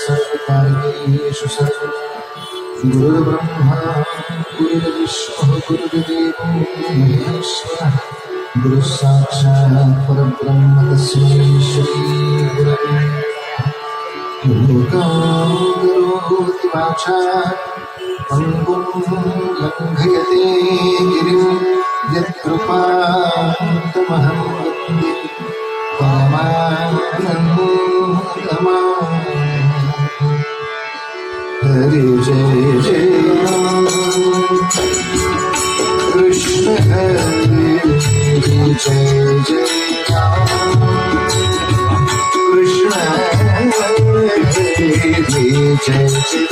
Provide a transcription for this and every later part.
सर्वकार्येषु सर्वदा गुरुर्ब्रह्मा गुरुर्विष्णुः गुरुर्देवो महेश्वरः गुरुः साक्षात् परब्रह्म तस्मै श्रीगुरवे लोकां करोति वाचात् पङ्गुं लङ्घयते गिरिं यत्कृपान्तमहं वन्दे परमानन्दमा हरे जय जय कृष्ण हरे जय जय कृष्ण हरे जय जय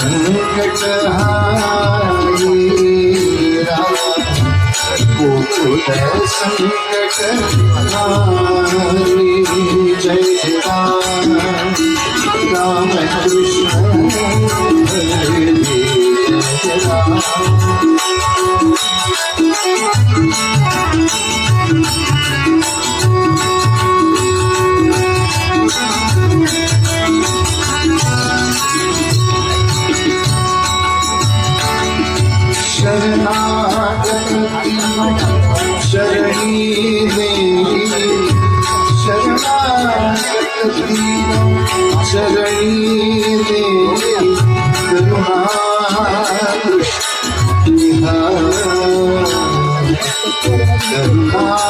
संकट हारी राम गोकुल संकट हारी जय राम राम कृष्ण Thank you.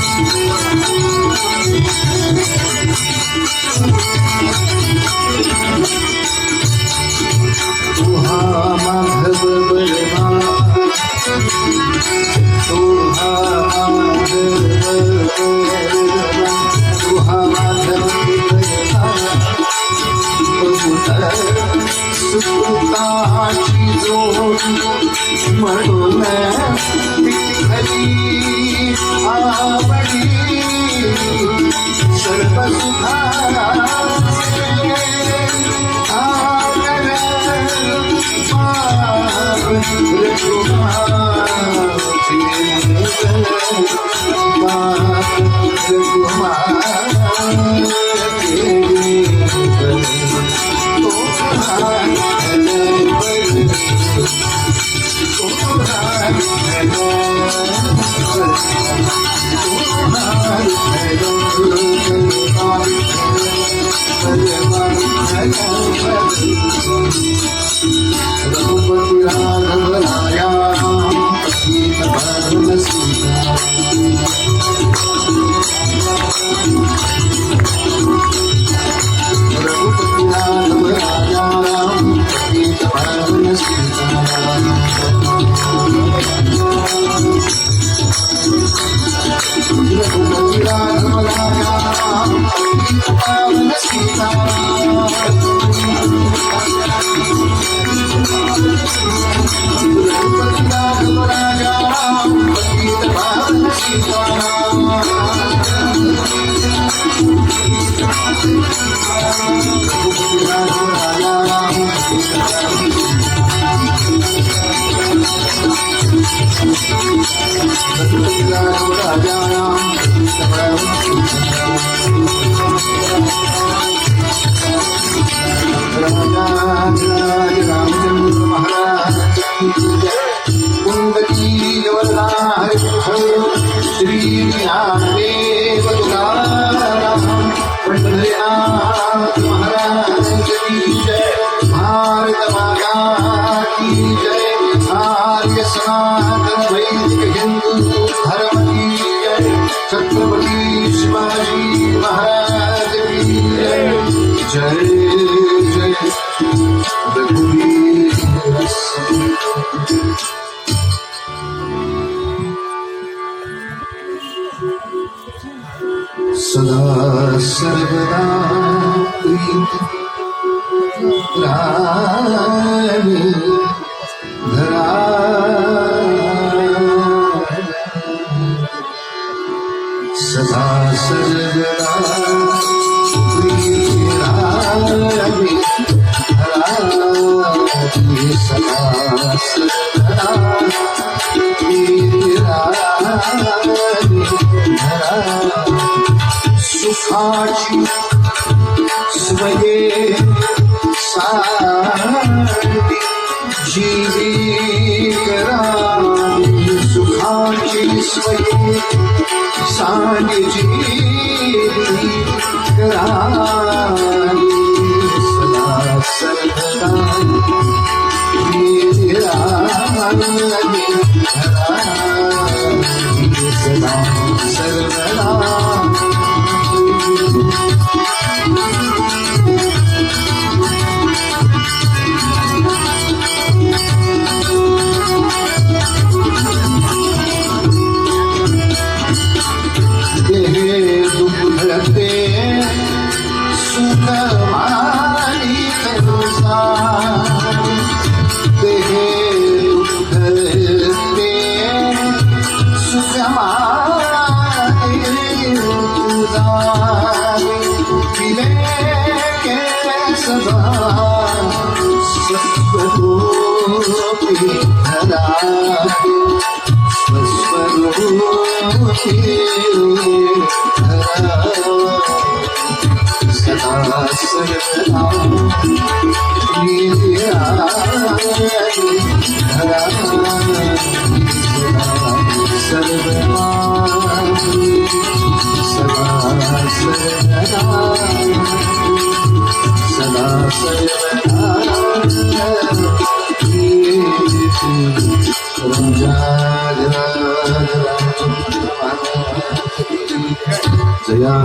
आर्य सनातन वैदिक हिंदू धर्म की जय छत्रपति शिवाजी महाराज की जय जय जय रघुवीर सदा सर्वदा सुखाची स्वये सारती जीवी करावी सुखाची स्वये सारी जीवी सदा सदा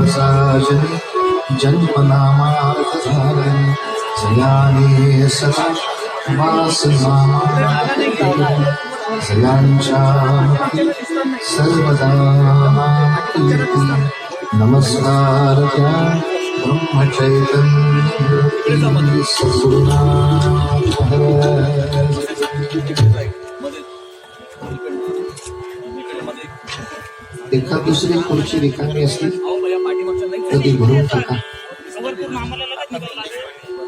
जन्मनामार्थ धारण जयाने सदा वास जयांच्या सर्वदा नमस्कार त्या एखाद दुसरी खुर्ची रिकामी असली कधी भरून टाका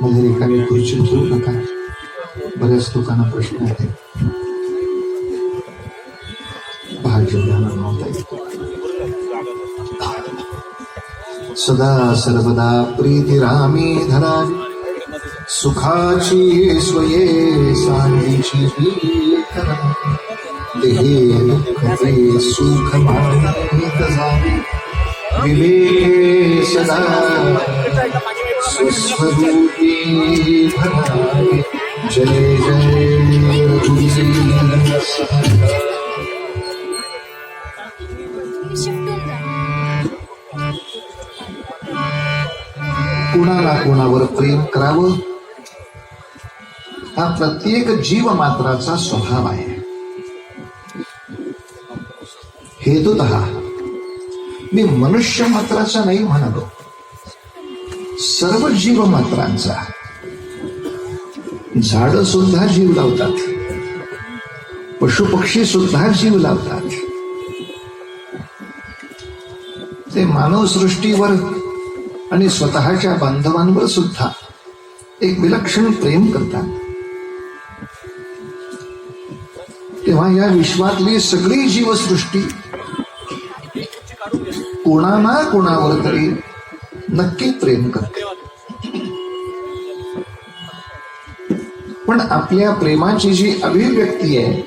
रिकामी खुर्ची ठेवू नका बऱ्याच लोकांना प्रश्न आहे सदा सर्वदा प्रीती रामी धरावी सुखाची स्वये सांगीची देहे दुःख ते सुख मानित जावे विवेके सदा सुस्वरूपी भरावे जय जय रघुवीर कुणाला कुणावर प्रेम करावं? हा प्रत्येक जीव मात्राचा स्वभाव आहे. हेतुत मी मनुष्य मात्राचा नाही म्हणालो. सर्व जीव मात्रांचा झाड सुद्धा जीव लावतात. पशु पक्षी सुद्धा जीव लावतात. ते मानव सृष्टीवर आणि स्वतःच्या बांधवांवर सुद्धा एक विलक्षण प्रेम करतात. तेव्हा या विश्वातली सगळी जीवसृष्टी कोणा ना कोणावर तरी नक्की प्रेम करते. पण आपल्या प्रेमाची जी अभिव्यक्ती आहे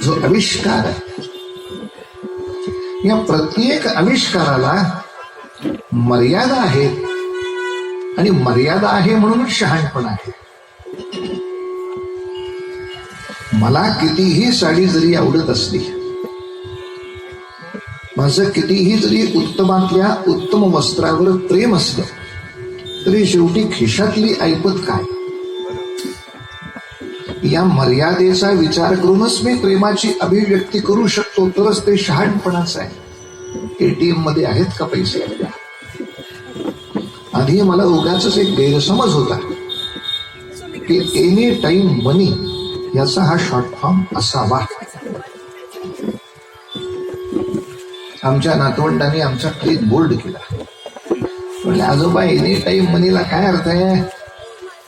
जो आविष्कार आहे या प्रत्येक आविष्काराला मर्यादा आहेत आणि मर्यादा आहे म्हणून शहाणपण आहे. मला कितीही साडी जरी आवडत असली माझं कितीही जरी उत्तमातल्या उत्तम वस्त्रावर प्रेम असलं तरी शेवटी खिशातली ऐपत काय? या मर्यादेचा विचार करूनच मी प्रेमाची अभिव्यक्ती करू शकतो तरच ते शहाणपणाच आहे. एटीएममध्ये आहेत का पैसे? आधी मला उगाच एक गैरसमज होता की एनी टाइम मनी याचा हा शॉर्ट फॉर्म असावा. आमच्या नातवंडाने आमचा क्लिक बोल्ड केला. म्हणले आजोबा एनी टाइम मनीला काय अर्थ आहे?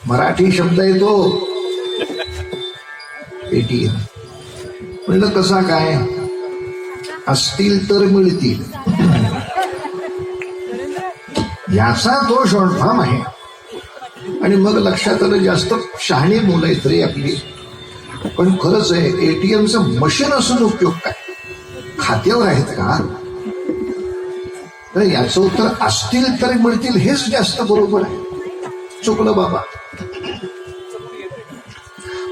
मराठी शब्द येतो एटीएम म्हणलं कसा काय? असतील तर मिळतील. याचा तो शॉर्टफॉर्म आहे. आणि मग लक्षात आलं जास्त शहाणी मुलं आहेत रे आपली. पण खरंच आहे एटीएमचं मशीन असून उपयोग काय? खात्यावर आहेत का? तर याचं उत्तर असतील तर मिळतील हेच जास्त बरोबर आहे. चुकलं बाबा.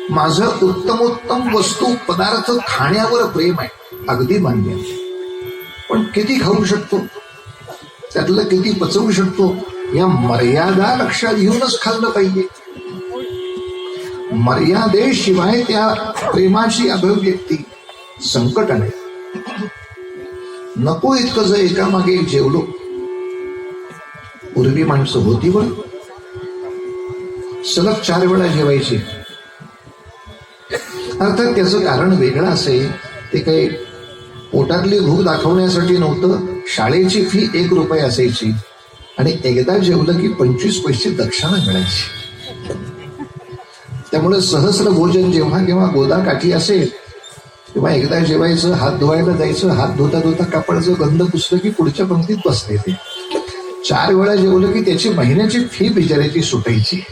माझं उत्तमोत्तम वस्तू पदार्थ खाण्यावर प्रेम आहे. अगदी मान्य आहे. पण किती खाऊ शकतो? त्यातलं किती पचवू शकतो या मर्यादा लक्षात घेऊनच खाल्लं पाहिजे. मर्यादेशिवाय त्या प्रेमाची अभिव्यक्ती संकट आहे. नको इतकं जर एकामागे एक जेवलो. पूर्वी माणसं होती वर सलग चार वेळा जेवायची. अर्थात त्याचं कारण वेगळं असेल ते काही पोटातली भूक दाखवण्यासाठी नव्हतं. शाळेची फी एक रुपये असायची आणि एकदा जेवलं की पंचवीस पैसे दक्षिणा मिळायची. त्यामुळे सहस्र भोजन जेव्हा केव्हा गोदाकाठी असेल तेव्हा एकदा जेवायचं हात धुवायला जायचं हात धुता धुता कापडाचं गंध पुसलं की पुढच्या पंक्तीत बसते ते चार वेळा जेवलं की त्याची महिन्याची फी बिचारायची सुटायची.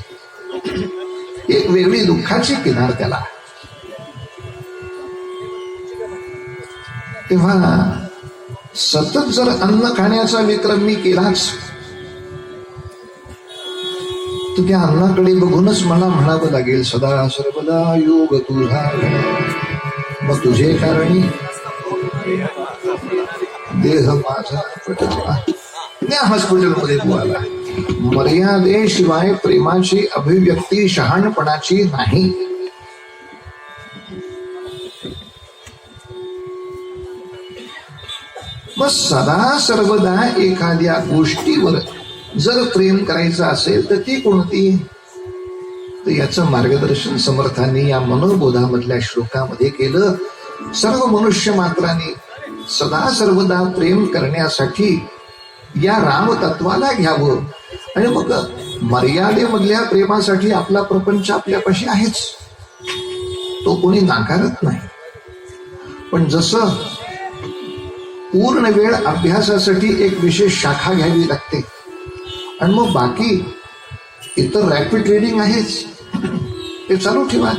एक वेगळी दुःखाची किनार त्याला. तेव्हा सतत जर अन्न खाण्याचा विक्रम मी केलाच तर त्या अन्नाकडे बघूनच मला म्हणावं लागेल सदा सर्वदा योग तुझा मग तुझे कारणी देह माझा पटला. त्या हॉस्पिटलमध्ये तू आला मर्यादेशिवाय प्रेमाची अभिव्यक्ती शहाणपणाची नाही. मग सदा सर्वदा एखाद्या गोष्टीवर जर प्रेम करायचं असेल तर ती कोणती? तर याचं मार्गदर्शन समर्थांनी या मनोबोधामधल्या श्लोकामध्ये केलं. सर्व मनुष्य मात्राने सदा सर्वदा प्रेम करण्यासाठी या राम तत्वाला घ्यावं. आणि मग मर्यादेमधल्या प्रेमासाठी आपला प्रपंच आपल्यापाशी आहेच. तो कोणी नाकारत नाही. पण जसं पूर्ण वेळ अभ्यासासाठी एक विशेष शाखा घ्यावी लागते. आणि मग बाकी इतर रॅपिड ट्रेडिंग आहेच. ते चालू ठेवा.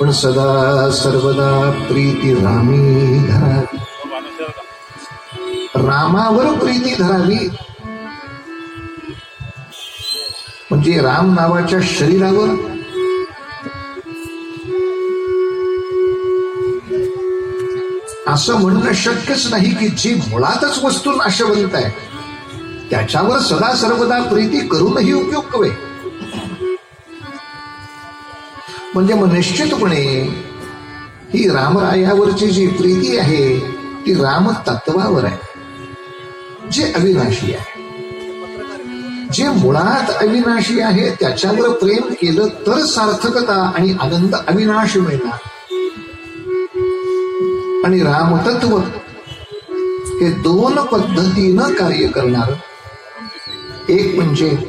पण सदा सर्वदा प्रीती रामी धरावी. रामावर प्रीती धरावी. म्हणजे राम नावाच्या शरीरावर असं म्हणणं शक्यच नाही की जी मुळातच वस्तू नाशवंत आहे त्याच्यावर सदा सर्वदा प्रीती करूनही उपयोग कवे म्हणजे मग निश्चितपणे ही रामरायावरची जी प्रीती आहे ती राम तत्वावर आहे. जे अविनाशी आहे. जे मुळात अविनाशी आहे त्याच्यावर प्रेम केलं तर सार्थकता आणि आनंद अविनाश मिळणार. आणि रामतत्व हे दोन पद्धतीनं कार्य करणार. एक म्हणजे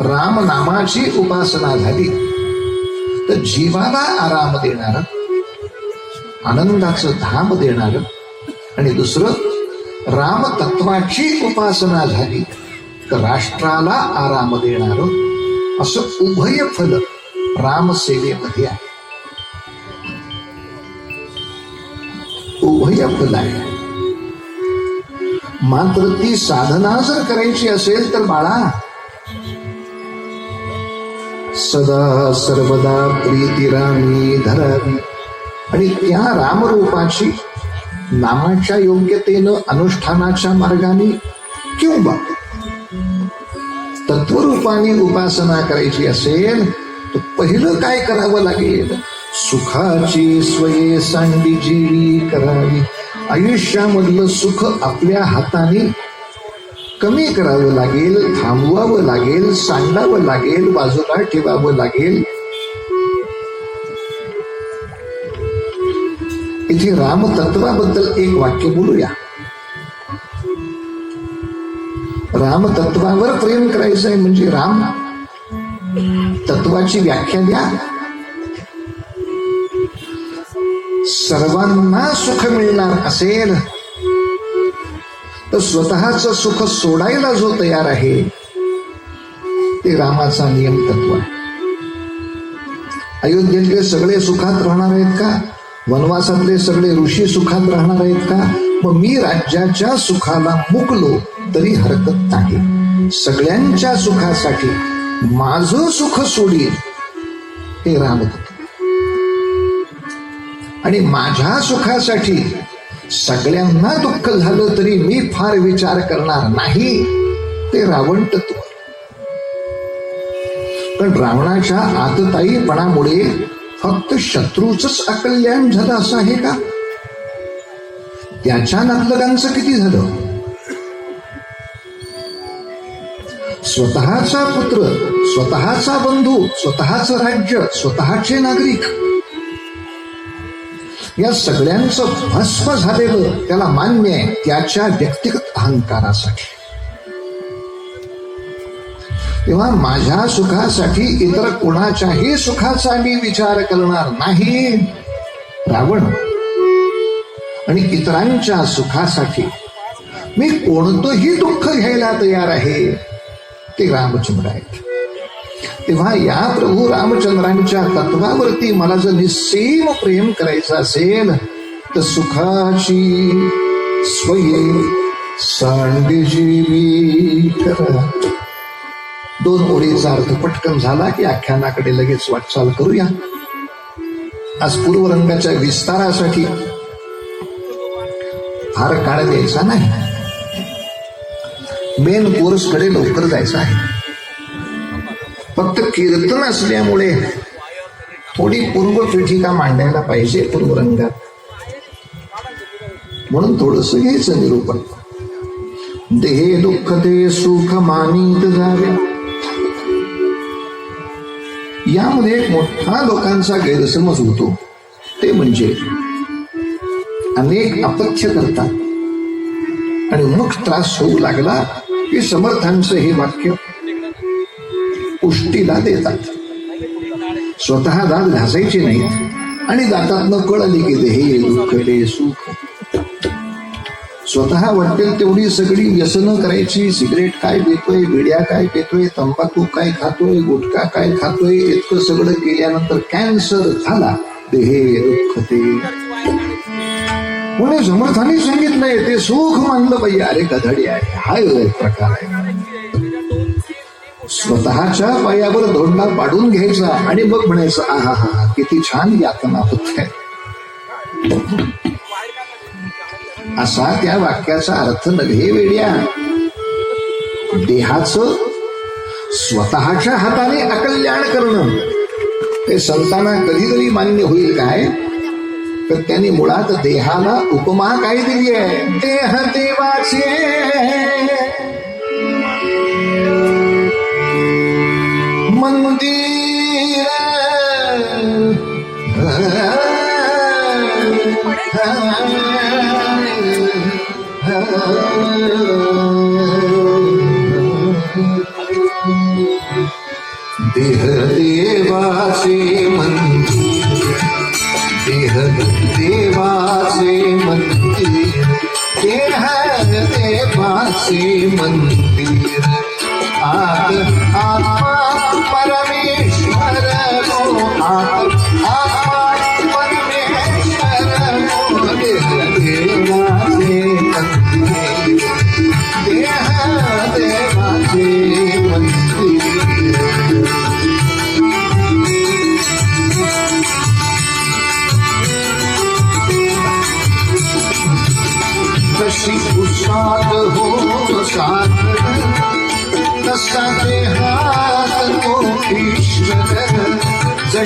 राम नामाची उपासना झाली. तर जीवाला आराम देणार. आनंदाचं धाम देणार. आणि दुसरं राम तत्वाची उपासना झाली तर राष्ट्राला आराम देणार. असं उभय फल रामसेवेमध्ये आहे. उभय फल आहे. मात्र ती साधना जर करायची असेल तर बाळा सदा सर्वदा प्रीती रामी धरावी. आणि त्या रामरूपाची नामाच्या योग्यतेनं अनुष्ठानाच्या मार्गाने किंवा तत्वरूपाने उपासना करायची असेल तर पहिलं काय करावं लागेल? सुखाची स्वये सांडी जीवी करावी. आयुष्यामधलं सुख आपल्या हाताने कमी करावं लागेल थांबवावं लागेल सांडावं लागेल बाजूला ठेवावं लागेल. इथे रामतत्वाबद्दल एक वाक्य बोलूया. रामतत्वावर प्रेम करायचं आहे म्हणजे राम. तत्वाची व्याख्या द्या. सर्वांना सुख मिळणार असेल. तर स्वतःच सुख सोडायला जो तयार आहे ते रामाचा नियम तत्व आहे. अयोध्येतले सगळे सुखात राहणार आहेत का? वनवासातले सगळे ऋषी सुखात राहणार आहेत का? मग मी राज्याच्या सुखाला मुकलो तरी हरकत नाही. सगळ्यांच्या सुखासाठी माझं सुख सोडील हे रामतत्व आणि माझ्या सुखासाठी सगळ्यांना दुःख झालं तरी मी फार विचार करणार नाही ते रावण तत्व. पण रावणाच्या आतताईपणामुळे फक्त शत्रूच अकल्याण झालं असं आहे का? त्याच्या नातलगांचं किती झालं? स्वतःचा पुत्र स्वतःचा बंधू स्वतःच राज्य स्वतःचे नागरिक या सगळ्यांचं भस्म झालेलं त्याला मान्य आहे त्याच्या व्यक्तिगत अहंकारासाठी. तेव्हा माझ्या सुखासाठी इतर कोणाच्याही सुखाचा मी विचार करणार नाही रावण. आणि इतरांच्या सुखासाठी मी कोणतंही दुःख घ्यायला तयार आहे ते रामचंद्र आहेत. तेव्हा या प्रभू रामचंद्रांच्या तत्वावरती मला जर निस्सीम प्रेम करायचं असेल तर सुखाची स्वये सांडजीवी दोन ओळीचा अर्थ पटकन झाला की आख्यानाकडे लगेच वाटचाल करूया. आज पूर्वरंगाच्या विस्तारासाठी फार काळ द्यायचा नाही. मेन कोर्सकडे लवकर जायचं आहे. फक्त कीर्तन असल्यामुळे थोडी पूर्व पीठिका मांडायला पाहिजे पूर्वरंगात. म्हणून थोडस हेच निरूपण. देहे दुःख ते सुख मानित जावे यामध्ये एक मोठा लोकांचा गैरसमज होतो. ते म्हणजे अनेक अपथ्य करतात. आणि मग त्रास होऊ लागला की समर्थांचं हे वाक्य पुष्टीला देतात. स्वतः दात घासायचे नाहीत आणि दातात कळली की देहे हे दुःख ते सुख. स्वतः वाटेल तेवढी सगळी व्यसनं करायची. सिगरेट काय पितोय बिड्या काय पितोय तंबाखू काय खातोय गुटखा काय खातोय इतकं सगळं केल्यानंतर कॅन्सर झाला देहे दुःखते पुणे समर्थाने सांगितलंय ते सुख मानलं पाहिजे. अरे कधडी आहे हा एक प्रकार आहे. स्वतःच्या पायावर धोंडा पाडून घ्यायचा आणि मग म्हणायचं आहा हा हा किती छान यातना होत असा त्या वाक्याचा अर्थ नव्हे वेड्या. देहाचं स्वतःच्या हाताने अकल्याण करणं हे संतांना कधीतरी मान्य होईल काय? तर त्यांनी मुळात देहाला उपमा काय दिली आहे? देह देवाचे. मंदिर देह देवाचे मंदिर देह देवाचे मंदिर देह देवाचे मंदिर आत आत्मा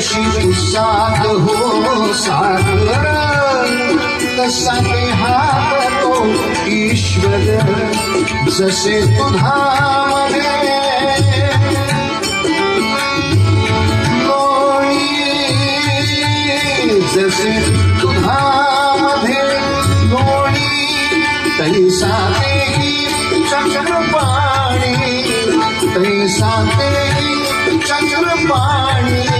जशी उसात हो सागर तसा देहात तो ईश्वर जसे तुधामध्ये लोणी जसे तुधामध्ये लोणी तैसा तेही चक्र पाणी तैसा तेही चक्र पाणी देवाचे मंदिर देह देवाचे मंदिर आत आत्मा परमेश्वर हो आत आत्मा परमेश्वर हो देवाचे देह देवाचे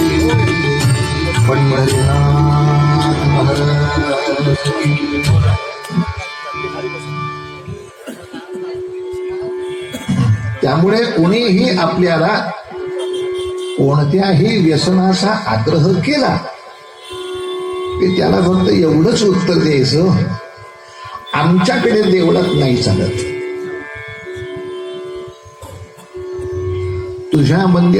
त्यामुळे कोणीही आपल्याला कोणत्याही व्यसनाचा आग्रह केला की त्याला फक्त एवढंच उत्तर द्यायचं आमच्याकडे देवळात नाही चालत. तुझ्या मंदिर